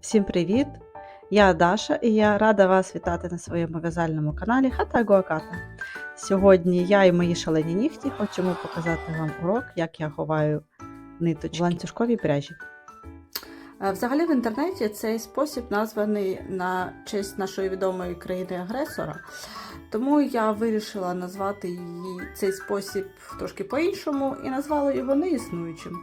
Всім привіт! Я Даша і я рада вас вітати на своєму в'язальному каналі Хата Гуаката. Сьогодні я і мої шалені нігті хочемо показати вам урок, як я ховаю ниточки в ланцюжковій пряжі. Е, Взагалі в інтернеті цей спосіб названий на честь нашої відомої країни-агресора. Тому я вирішила назвати її цей спосіб трошки по-іншому і назвала його неіснуючим.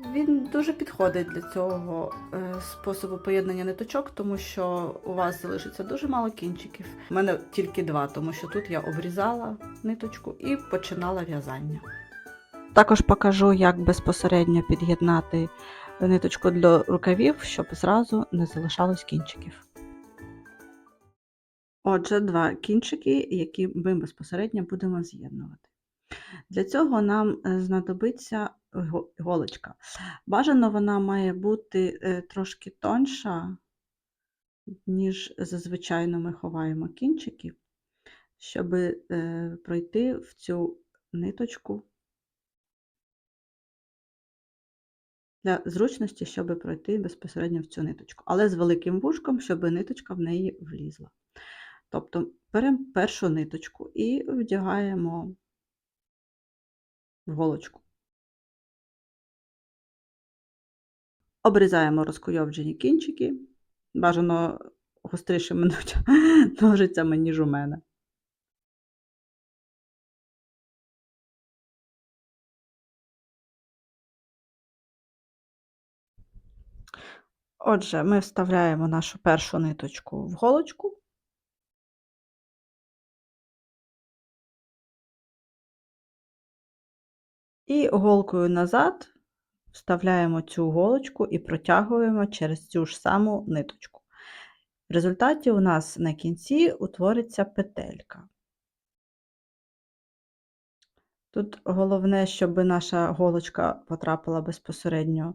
Він дуже підходить для цього е, способу поєднання ниточок, тому що у вас залишиться дуже мало кінчиків. У мене тільки два, тому що тут я обрізала ниточку і починала в'язання. Також покажу, як безпосередньо під'єднати ниточку для рукавів, щоб зразу не залишалось кінчиків. Отже, два кінчики, які ми безпосередньо будемо з'єднувати. Для цього нам е, знадобиться го- голочка. Бажано вона має бути е, трошки тонша, ніж зазвичай ми ховаємо кінчики, щоб е, пройти в цю ниточку для зручності, щоб пройти безпосередньо в цю ниточку, але з великим вушком, щоб ниточка в неї влізла. Тобто беремо першу ниточку і вдягаємо голочку. Обрізаємо розкуйовджені кінчики, бажано гострішими нож- ножицями, ніж у мене. Отже, ми вставляємо нашу першу ниточку в голочку. І голкою назад вставляємо цю голочку і протягуємо через цю ж саму ниточку. В результаті у нас на кінці утвориться петелька. Тут головне, щоб наша голочка потрапила безпосередньо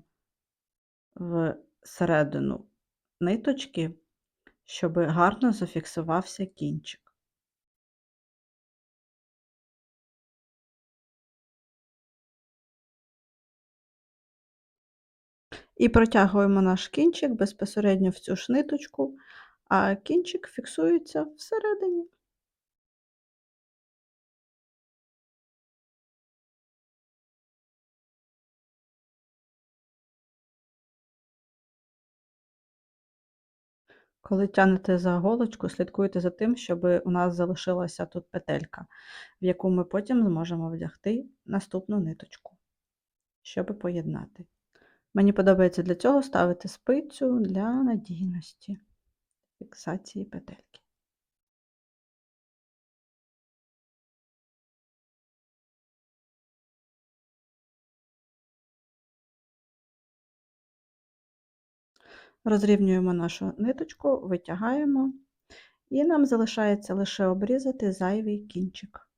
в середину ниточки, щоб гарно зафіксувався кінчик. І протягуємо наш кінчик безпосередньо в цю ж ниточку, а кінчик фіксується всередині. Коли тягнете за голочку, слідкуйте за тим, щоб у нас залишилася тут петелька, в яку ми потім зможемо вдягти наступну ниточку, щоб поєднати. Мені подобається для цього ставити спицю для надійності фіксації петельки. Розрівнюємо нашу ниточку, витягаємо, і нам залишається лише обрізати зайвий кінчик.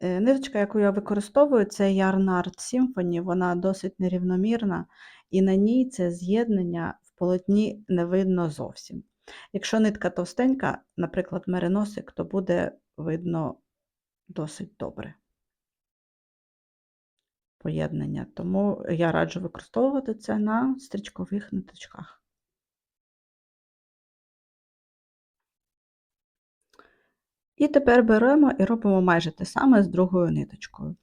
Ниточка, яку я використовую, це Yarn Art вона досить нерівномірна, і на ній це з'єднання в полотні не видно зовсім. Якщо нитка товстенька, наприклад, мериносик, то буде видно досить добре поєднання. Тому я раджу використовувати це на стрічкових ниточках. І тепер беремо і робимо майже те саме з другою ниточкою.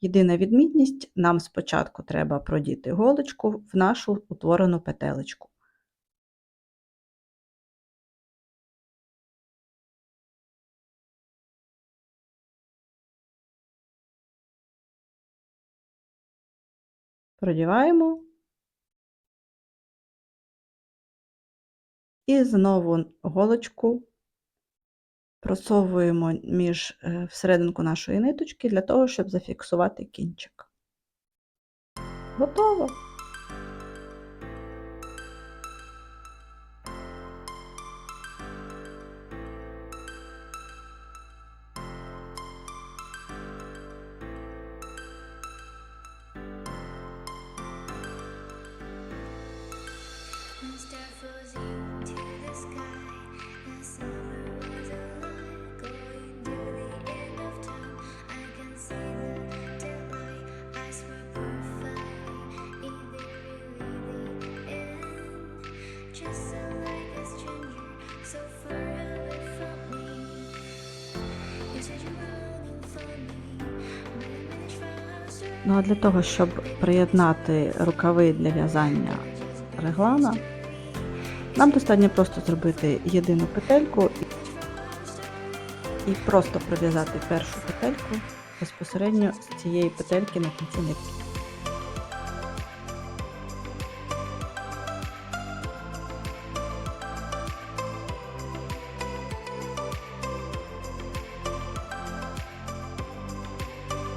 Єдина відмінність, нам спочатку треба продіти голочку в нашу утворену петелечку. Продіваємо. І знову голочку просовуємо між е, всерединку нашої ниточки для того, щоб зафіксувати кінчик. Готово! Ну а для того, щоб приєднати рукави для в'язання реглана, нам достатньо просто зробити єдину петельку і просто пров'язати першу петельку безпосередньо з цієї петельки на кінці нитки.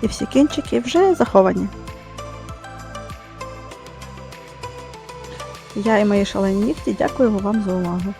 І всі кінчики вже заховані. Я і мої шалені нігті дякую вам за увагу.